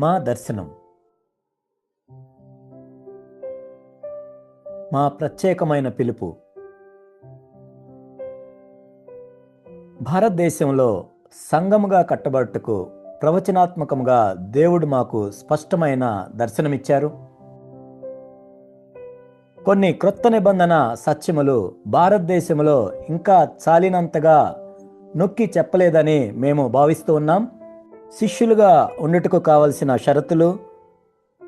మా దర్శనం. మా ప్రత్యేకమైన పిలుపు. భారతదేశంలో సంఘముగా కట్టబట్టుకు ప్రవచనాత్మకముగా దేవుడు మాకు స్పష్టమైన దర్శనమిచ్చారు. కొన్ని క్రొత్త నిబంధన సత్యములు భారతదేశంలో ఇంకా చాలినంతగా నొక్కి చెప్పలేదని మేము భావిస్తూ ఉన్నాం. శిష్యులుగా ఉండుటకు కావలసిన షరతులు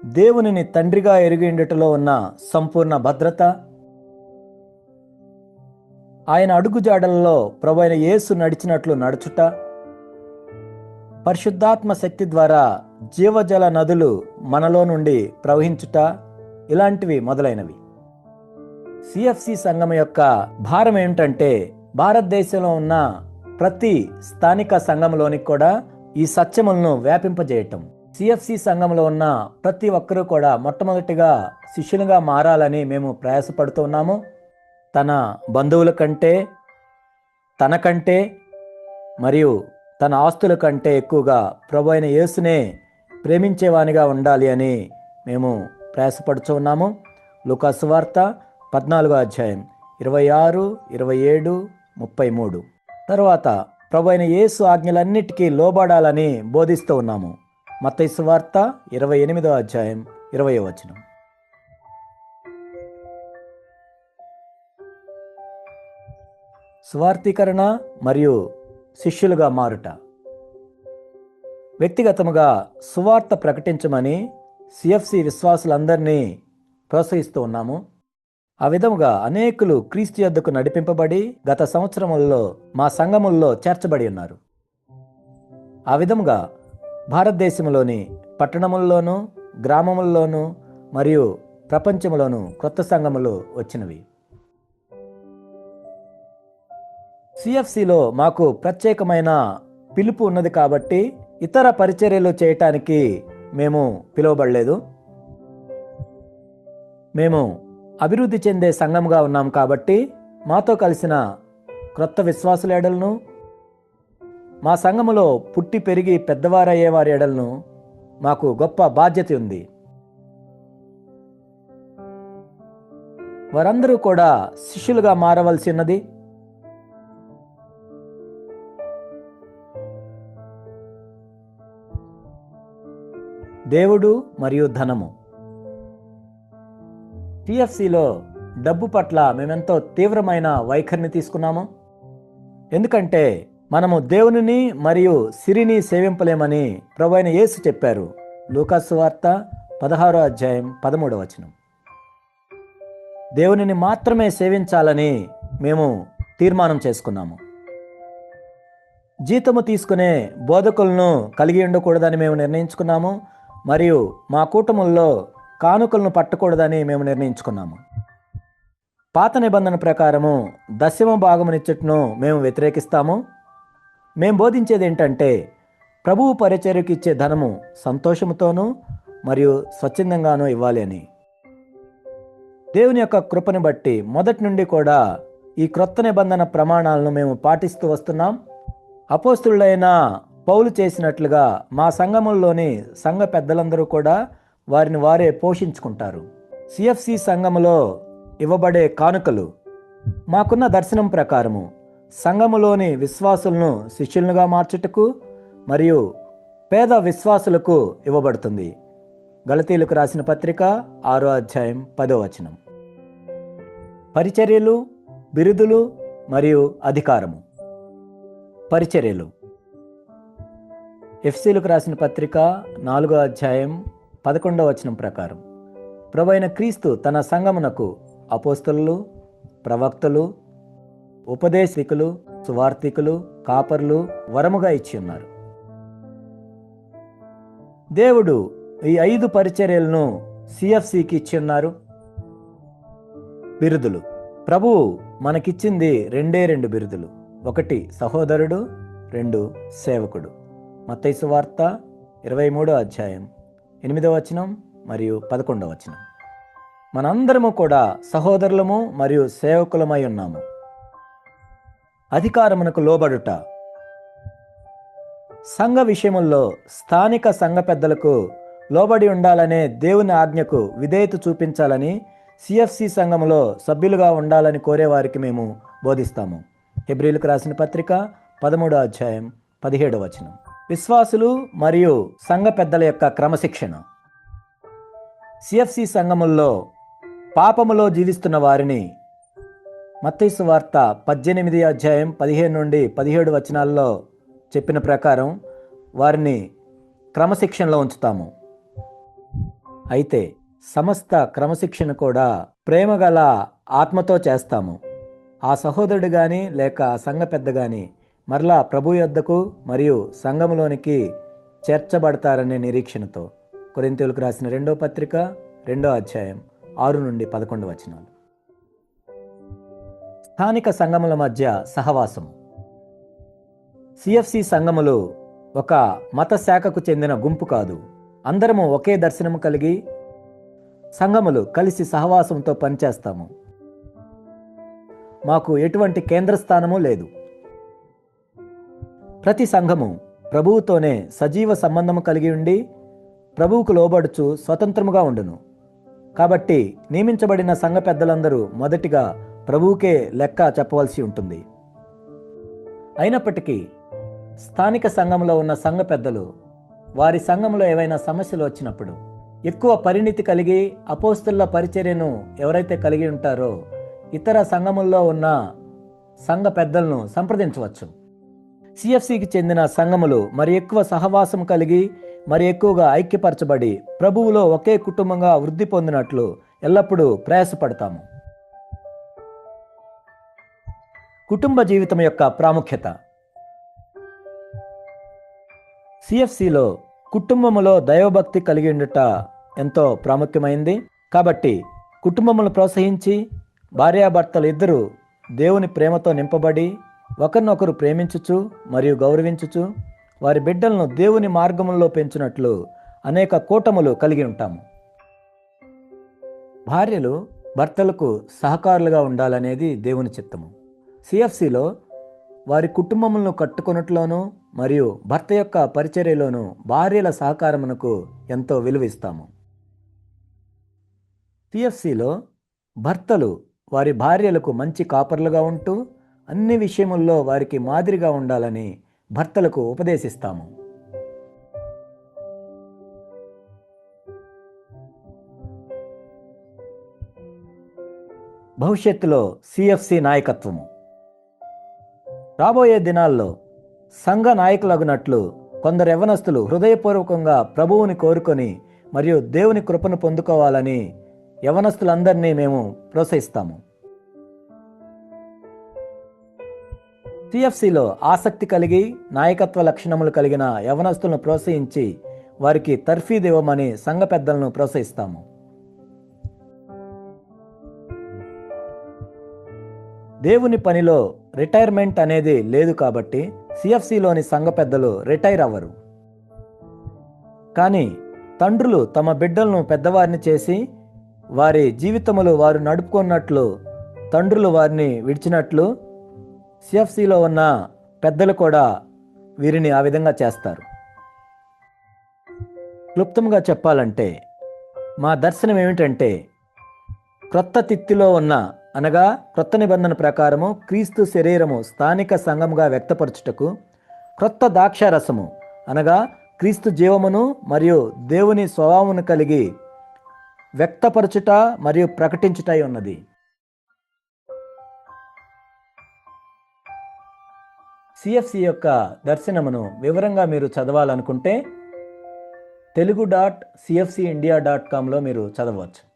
దేవునిని తండ్రిగా ఎరిగిండుటలో ఉన్న సంపూర్ణ భద్రత ఆయన అడుగుజాడలలో ప్రభైన యేసు నడిచినట్లు నడుచుట పరిశుద్ధాత్మ శక్తి ద్వారా జీవజల నదులు మనలో నుండి ప్రవహించుట ఇలాంటివి మొదలైనవి. సిఎఫ్సి సంఘం యొక్క భారం ఏమిటంటే భారతదేశంలో ఉన్న ప్రతి స్థానిక సంఘంలోనికి కూడా ఈ సత్యములను వ్యాపింపజేయటం. సిఎఫ్సి సంఘంలో ఉన్న ప్రతి ఒక్కరూ కూడా మొట్టమొదటిగా శిష్యులుగా మారాలని మేము ప్రయాసపడుతున్నాము తన బంధువుల కంటే తన కంటే మరియు తన ఆస్తుల కంటే ఎక్కువగా ప్రభు అయిన యేసునే ప్రేమించేవానిగా ఉండాలి అని మేము ప్రయాసపడుతూ ఉన్నాము. లుకాసు వార్త పద్నాలుగో అధ్యాయం ఇరవై ఆరు ఇరవై ఏడు ముప్పై మూడు. తర్వాత ప్రభు అయిన యేసు ఆజ్ఞలన్నిటికీ లోబడాలని బోధిస్తూ ఉన్నాము. మత్తైసు వార్త ఇరవై ఎనిమిదో అధ్యాయం ఇరవై వచనం. స్వార్థీకరణ మరియు శిష్యులుగా మారుట. వ్యక్తిగతముగా సువార్త ప్రకటించమని సిఎఫ్సి విశ్వాసులందరినీ ప్రోత్సహిస్తూ ఉన్నాము. ఆ విధముగా అనేకులు క్రీస్తు యొద్దకు నడిపింపబడి గత సంవత్సరములలో మా సంఘముల్లో చేర్చబడి ఉన్నారు. ఆ విధముగా భారతదేశంలోని పట్టణముల్లోనూ గ్రామముల్లోనూ మరియు ప్రపంచంలోనూ క్రొత్త సంఘములు వచ్చినవి. సిఎఫ్సిలో మాకు ప్రత్యేకమైన పిలుపు ఉన్నది కాబట్టి ఇతర పరిచర్యలు చేయటానికి మేము పిలువబడలేదు. మేము అభివృద్ధి చెందే సంఘంగా ఉన్నాం కాబట్టి మాతో కలిసిన క్రొత్త విశ్వాసులేడలను మా సంఘములో పుట్టి పెరిగి పెద్దవారయ్యే వారి ఎడలను మాకు గొప్ప బాధ్యత ఉంది. వారందరూ కూడా శిష్యులుగా మారవలసి ఉన్నది. దేవుడు మరియు ధనము. టిఎఫ్సిలో డబ్బు పట్ల మేమెంతో తీవ్రమైన వైఖరిని తీసుకున్నాము. ఎందుకంటే మనము దేవునిని మరియు సిరిని సేవింపలేమని ప్రభు యేసు చెప్పారు. లూకాసు వార్త పదహారో అధ్యాయం పదమూడవ వచనం. దేవునిని మాత్రమే సేవించాలని మేము తీర్మానం చేసుకున్నాము. జీతము తీసుకునే బోధకులను కలిగి ఉండకూడదని మేము నిర్ణయించుకున్నాము. మరియు మా కూటముల్లో కానుకలను పట్టకూడదని మేము నిర్ణయించుకున్నాము. పాత నిబంధన ప్రకారము దశమ భాగమునిచ్చట్ను మేము వ్యతిరేకిస్తాము. మేము బోధించేది ఏంటంటే ప్రభువు పరిచర్యకు ఇచ్చే ధనము సంతోషముతోనూ మరియు స్వచ్ఛందంగానూ ఇవ్వాలి అని. దేవుని యొక్క కృపని బట్టి మొదటి నుండి కూడా ఈ క్రొత్త నిబంధన ప్రమాణాలను మేము పాటిస్తూ వస్తున్నాం. అపోస్తులైన పౌలు చేసినట్లుగా మా సంఘముల్లోని సంఘ పెద్దలందరూ కూడా వారిని వారే పోషించుకుంటారు. సిఎఫ్సి సంఘములో ఇవ్వబడే కానుకలు మాకున్న దర్శనం ప్రకారము. సంఘములోని విశ్వాసులను శిష్యులుగా మార్చుటకు మరియు పేద విశ్వాసులకు ఇవ్వబడుతుంది. గలతీలకు రాసిన పత్రిక ఆరో అధ్యాయం పదో వచనం. పరిచర్యలు బిరుదులు మరియు అధికారము. పరిచర్యలు. ఎఫ్సీలకు రాసిన పత్రిక నాలుగో అధ్యాయం పదకొండవ వచనం ప్రకారం. ప్రభైన క్రీస్తు తన సంగమునకు అపోస్తలు ప్రవక్తలు ఉపదేశికులు సువార్థికులు కాపర్లు వరముగా ఇచ్చి ఉన్నారు. దేవుడు ఈ ఐదు పరిచర్యలను సిఎఫ్సికి ఇచ్చి ఉన్నారు. బిరుదులు. ప్రభువు మనకిచ్చింది రెండే రెండు బిరుదులు. ఒకటి సహోదరుడు రెండు సేవకుడు. మత్తైసు వార్త ఇరవై మూడో అధ్యాయం. ఎనిమిదవ వచనం మరియు పదకొండవ వచనం. మనందరము కూడా సహోదరులము మరియు సేవకులమై ఉన్నాము. అధికారమునకు లోబడుట. సంఘ విషయముల్లో స్థానిక సంఘ పెద్దలకు లోబడి ఉండాలనే దేవుని ఆజ్ఞకు విధేయత చూపించాలని సిఎఫ్సి సంఘములో సభ్యులుగా ఉండాలని కోరేవారికి మేము బోధిస్తాము. హెబ్రిలకు రాసిన పత్రిక పదమూడో అధ్యాయం పదిహేడవ వచనం. విశ్వాసులు మరియు సంఘ పెద్దల యొక్క క్రమశిక్షణ. సిఎఫ్సి సంఘముల్లో పాపములో జీవిస్తున్న వారిని మత్తైసు వార్త పద్దెనిమిది అధ్యాయం పదిహేను నుండి పదిహేడు వచనాల్లో చెప్పిన ప్రకారం వారిని క్రమశిక్షణలో ఉంచుతాము. అయితే సమస్త క్రమశిక్షణ కూడా ప్రేమగల ఆత్మతో చేస్తాము. ఆ సహోదరుడు కానీ లేక సంఘ పెద్ద కానీ మరలా ప్రభు యొద్దకు మరియు సంఘములోనికి చేర్చబడతారనే నిరీక్షణతో కొరింతీయులకు రాసిన రెండో పత్రిక రెండో అధ్యాయం ఆరు నుండి పదకొండు వచనాలు. స్థానిక సంఘముల మధ్య సహవాసం సిఎఫ్సి సంఘములు ఒక మత శాఖకు చెందిన గుంపు కాదు. అందరము ఒకే దర్శనము కలిగి సంఘములు కలిసి సహవాసంతో పనిచేస్తాము. మాకు ఎటువంటి కేంద్ర స్థానము లేదు. ప్రతి సంఘము ప్రభువుతోనే సజీవ సంబంధము కలిగి ఉండి ప్రభువుకు లోబడుచు స్వతంత్రముగా ఉండును. కాబట్టి నియమించబడిన సంఘ పెద్దలందరూ మొదటిగా ప్రభువుకే లెక్క చెప్పవలసి ఉంటుంది. అయినప్పటికీ స్థానిక సంఘంలో ఉన్న సంఘ పెద్దలు వారి సంఘంలో ఏవైనా సమస్యలు వచ్చినప్పుడు ఎక్కువ పరిణితి కలిగి అపోస్తుల పరిచర్యను ఎవరైతే కలిగి ఉంటారో ఇతర సంఘముల్లో ఉన్న సంఘ పెద్దలను సంప్రదించవచ్చు. సిఎఫ్సికి చెందిన సంఘములు మరి ఎక్కువ సహవాసం కలిగి మరి ఎక్కువగా ఐక్యపరచబడి ప్రభువులో ఒకే కుటుంబంగా వృద్ధి పొందినట్లు ఎల్లప్పుడూ ప్రయాసపడతాము. కుటుంబ జీవితం యొక్క ప్రాముఖ్యత. సిఎఫ్సిలో కుటుంబములో దైవభక్తి కలిగి ఉండుట ఎంతో ప్రాముఖ్యమైంది. కాబట్టి కుటుంబమును ప్రోత్సహించి భార్యాభర్తలు ఇద్దరు దేవుని ప్రేమతో నింపబడి ఒకరినొకరు ప్రేమించుచు మరియు గౌరవించుచు వారి బిడ్డలను దేవుని మార్గములో పెంచినట్లు అనేక కూటములు కలిగి ఉంటాము. భార్యలు భర్తలకు సహకారులుగా ఉండాలనేది దేవుని చిత్తము. సిఎఫ్సిలో వారి కుటుంబములను కట్టుకున్నట్లోనూ మరియు భర్త యొక్క పరిచర్యలోనూ భార్యల సహకారమునకు ఎంతో విలువిస్తాము సిఎఫ్సిలో భర్తలు వారి భార్యలకు మంచి కాపర్లుగా ఉంటూ అన్ని విషయముల్లో వారికి మాదిరిగా ఉండాలని భర్తలకు ఉపదేశిస్తాము. భవిష్యత్తులో సిఎఫ్సి నాయకత్వము. రాబోయే దినాల్లో సంఘ నాయకులగునట్లు కొందరు యవనస్తులు హృదయపూర్వకంగా ప్రభువుని కోరుకొని మరియు దేవుని కృపను పొందుకోవాలని యవనస్తులందరినీ మేము ప్రోత్సహిస్తాము. టిఎఫ్సిలో ఆసక్తి కలిగి నాయకత్వ లక్షణములు కలిగిన యవనస్తులను ప్రోత్సహించి వారికి తర్ఫీదు ఇవ్వమని సంఘ పెద్దలను ప్రోత్సహిస్తాము. దేవుని పనిలో రిటైర్మెంట్ అనేది లేదు కాబట్టి సిఎఫ్సిలోని సంఘ పెద్దలు రిటైర్ అవ్వరు. కానీ తండ్రులు తమ బిడ్డలను పెద్దవారిని చేసి వారి జీవితములు వారు నడుపుకున్నట్లు తండ్రులు వారిని విడిచినట్లు సిఎఫ్సిలో ఉన్న పెద్దలు కూడా వీరిని ఆ విధంగా చేస్తారు. క్లుప్తంగా చెప్పాలంటే మా దర్శనం ఏమిటంటే క్రొత్త తిత్తిలో ఉన్న అనగా క్రొత్త నిబంధన ప్రకారము క్రీస్తు శరీరము స్థానిక సంఘముగా వ్యక్తపరచుటకు క్రొత్త ద్రాక్షారసము అనగా క్రీస్తు జీవమును మరియు దేవుని స్వభావమును కలిగి వ్యక్తపరచుట మరియు ప్రకటించుటై ఉన్నది. సిఎఫ్సి యొక్క దర్శనమును వివరంగా మీరు చదవాలనుకుంటే Telugu dot CFC India dot కామ్లో మీరు చదవచ్చు.